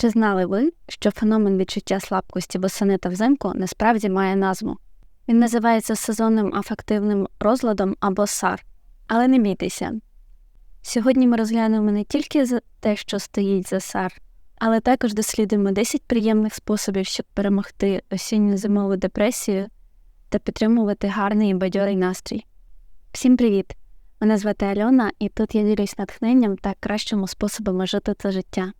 Чи знали ви, що феномен відчуття слабкості восени та взимку насправді має назву? Він називається сезонним афективним розладом або САР. Але не бійтеся. Сьогодні ми розглянемо не тільки за те, що стоїть за САР, але також дослідимо 10 приємних способів, щоб перемогти осінню зимову депресію та підтримувати гарний і бадьорий настрій. Всім привіт! Мене звати Альона, і тут я ділюсь натхненням та кращими способами жити це життя.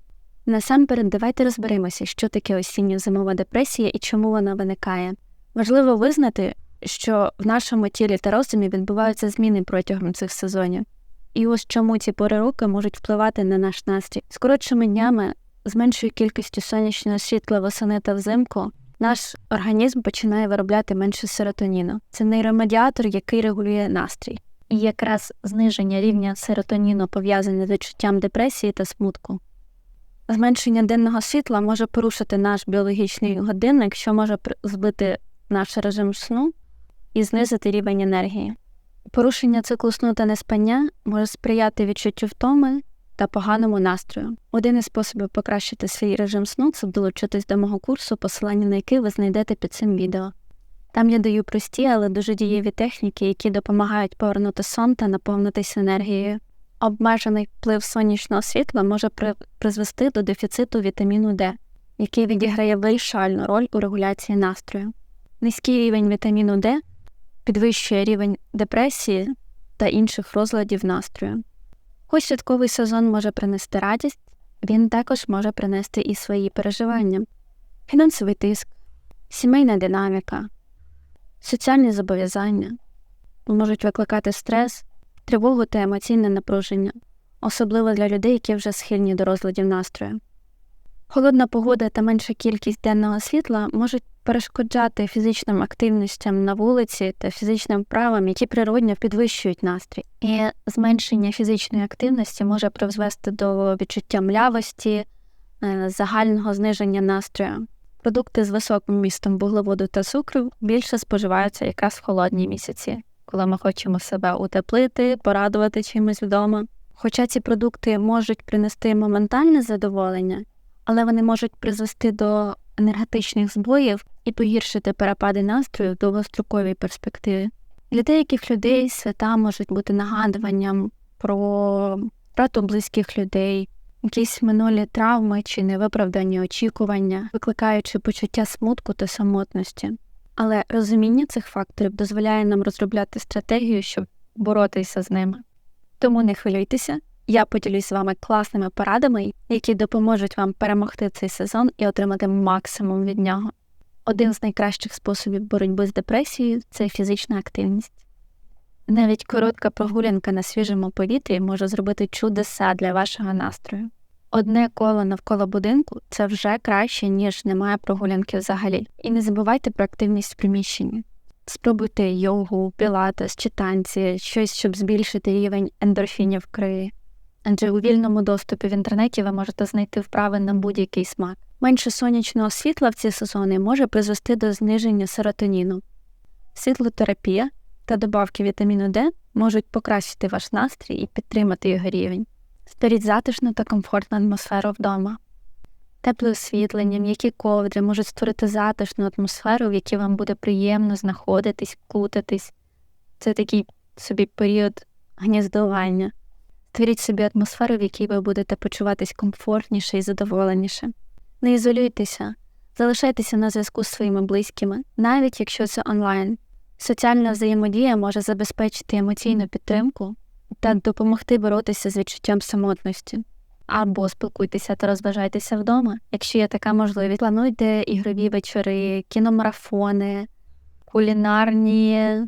Насамперед, давайте розберемося, що таке осіння зимова депресія і чому вона виникає. Важливо визнати, що в нашому тілі та розумі відбуваються зміни протягом цих сезонів. І ось чому ці пори року можуть впливати на наш настрій. З коротшими днями, з меншою кількістю сонячного світла восени та взимку, наш організм починає виробляти менше серотоніну. Це нейромедіатор, який регулює настрій. І якраз зниження рівня серотоніну пов'язане з відчуттям депресії та смутку. Зменшення денного світла може порушити наш біологічний годинник, що може збити наш режим сну і знизити рівень енергії. Порушення циклу сну та неспання може сприяти відчуттю втоми та поганому настрою. Один із способів покращити свій режим сну це долучитись до мого курсу, посилання на який ви знайдете під цим відео. Там я даю прості, але дуже дієві техніки, які допомагають повернути сон та наповнитись енергією. Обмежений вплив сонячного світла може призвести до дефіциту вітаміну Д, який відіграє вирішальну роль у регуляції настрою. Низький рівень вітаміну Д підвищує рівень депресії та інших розладів настрою. Хоч святковий сезон може принести радість, він також може принести і свої переживання, фінансовий тиск, сімейна динаміка, соціальні зобов'язання можуть викликати стрес, тривогу та емоційне напруження, особливо для людей, які вже схильні до розладів настрою. Холодна погода та менша кількість денного світла можуть перешкоджати фізичним активностям на вулиці та фізичним правам, які природньо підвищують настрій. І зменшення фізичної активності може призвести до відчуття млявості, е, загального зниження настрою. Продукти з високим містом вуглеводу та цукру більше споживаються якраз в холодні місяці, коли ми хочемо себе утеплити, порадувати чимось вдома. Хоча ці продукти можуть принести моментальне задоволення, але вони можуть призвести до енергетичних збоїв і погіршити перепади настрою в довгостроковій перспективі. Для деяких людей свята можуть бути нагадуванням про втрату близьких людей, якісь минулі травми чи невиправдані очікування, викликаючи почуття смутку та самотності. Але розуміння цих факторів дозволяє нам розробляти стратегію, щоб боротися з ними. Тому не хвилюйтеся, я поділюсь з вами класними порадами, які допоможуть вам перемогти цей сезон і отримати максимум від нього. Один з найкращих способів боротьби з депресією це фізична активність. Навіть коротка прогулянка на свіжому повітрі може зробити чудеса для вашого настрою. Одне коло навколо будинку це вже краще, ніж немає прогулянки взагалі. І не забувайте про активність в приміщенні. Спробуйте йогу, пілатес чи танці, щось, щоб збільшити рівень ендорфінів в крові адже у вільному доступі в інтернеті ви можете знайти вправи на будь-який смак. Менше сонячного світла в ці сезони може призвести до зниження серотоніну. Світлотерапія та добавки вітаміну Д можуть покращити ваш настрій і підтримати його рівень. Створіть затишну та комфортну атмосферу вдома. Тепле освітлення, м'які ковдри можуть створити затишну атмосферу, в якій вам буде приємно знаходитись, кутатись. Це такий собі період гніздування. Створіть собі атмосферу, в якій ви будете почуватись комфортніше і задоволеніше. Не ізолюйтеся, залишайтеся на зв'язку з своїми близькими, навіть якщо це онлайн. Соціальна взаємодія може забезпечити емоційну підтримку та допомогти боротися з відчуттям самотності. Або спілкуйтеся та розважайтеся вдома, якщо є така можливість. Плануйте ігрові вечори, кіномарафони, кулінарні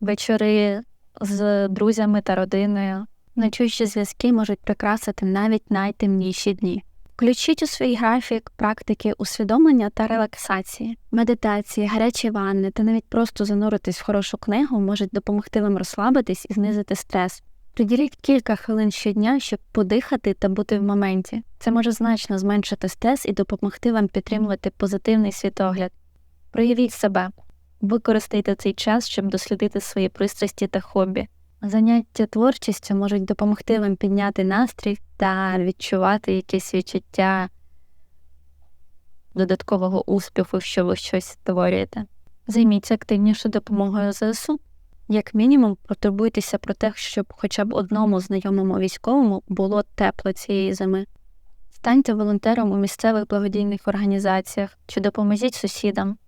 вечори з друзями та родиною. Нечущі зв'язки можуть прикрасити навіть найтемніші дні. Включіть у свій графік практики усвідомлення та релаксації, медитації, гарячі ванни та навіть просто зануритись в хорошу книгу можуть допомогти вам розслабитись і знизити стрес. Приділіть кілька хвилин щодня, щоб подихати та бути в моменті. Це може значно зменшити стрес і допомогти вам підтримувати позитивний світогляд. Проявіть себе, використайте цей час, щоб дослідити свої пристрасті та хобі. Заняття творчістю можуть допомогти вам підняти настрій та відчувати якесь відчуття додаткового успіху, що ви щось створюєте. Займіться активніше допомогою ЗСУ. Як мінімум, потурбуйтеся про те, щоб хоча б одному знайомому військовому було тепло цієї зими. Станьте волонтером у місцевих благодійних організаціях чи допоможіть сусідам.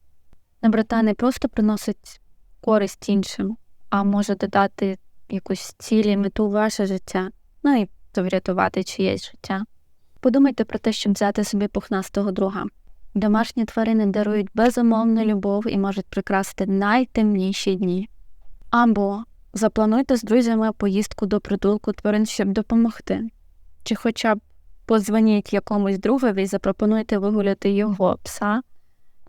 Доброта не просто приносить користь іншим, а може додати якусь цілі мету ваше життя, ну і врятувати чиєсь життя. Подумайте про те, щоб взяти собі пухнастого друга. Домашні тварини дарують безумовну любов і можуть прикрасити найтемніші дні. Або заплануйте з друзями поїздку до притулку тварин, щоб допомогти, чи хоча б подзвоніть якомусь другові і запропонуйте вигуляти його пса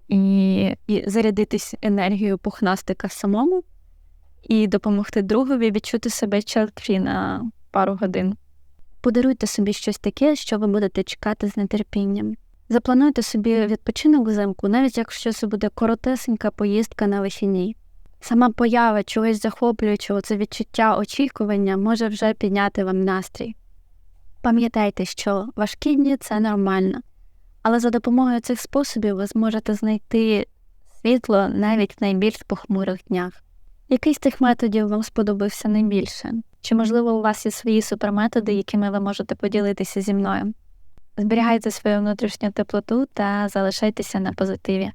і, і зарядитись енергією пухнастика самому, і допомогти другові відчути себе чартрі на пару годин. Подаруйте собі щось таке, що ви будете чекати з нетерпінням. Заплануйте собі відпочинок взимку, навіть якщо це буде коротесенька поїздка на вихідні. Сама поява чогось захоплюючого, це відчуття очікування може вже підняти вам настрій. Пам'ятайте, що важкі дні це нормально, але за допомогою цих способів ви зможете знайти світло навіть в найбільш похмурих днях. Який з тих методів вам сподобався найбільше? Чи, можливо, у вас є свої суперметоди, якими ви можете поділитися зі мною? Зберігайте свою внутрішню теплоту та залишайтеся на позитиві.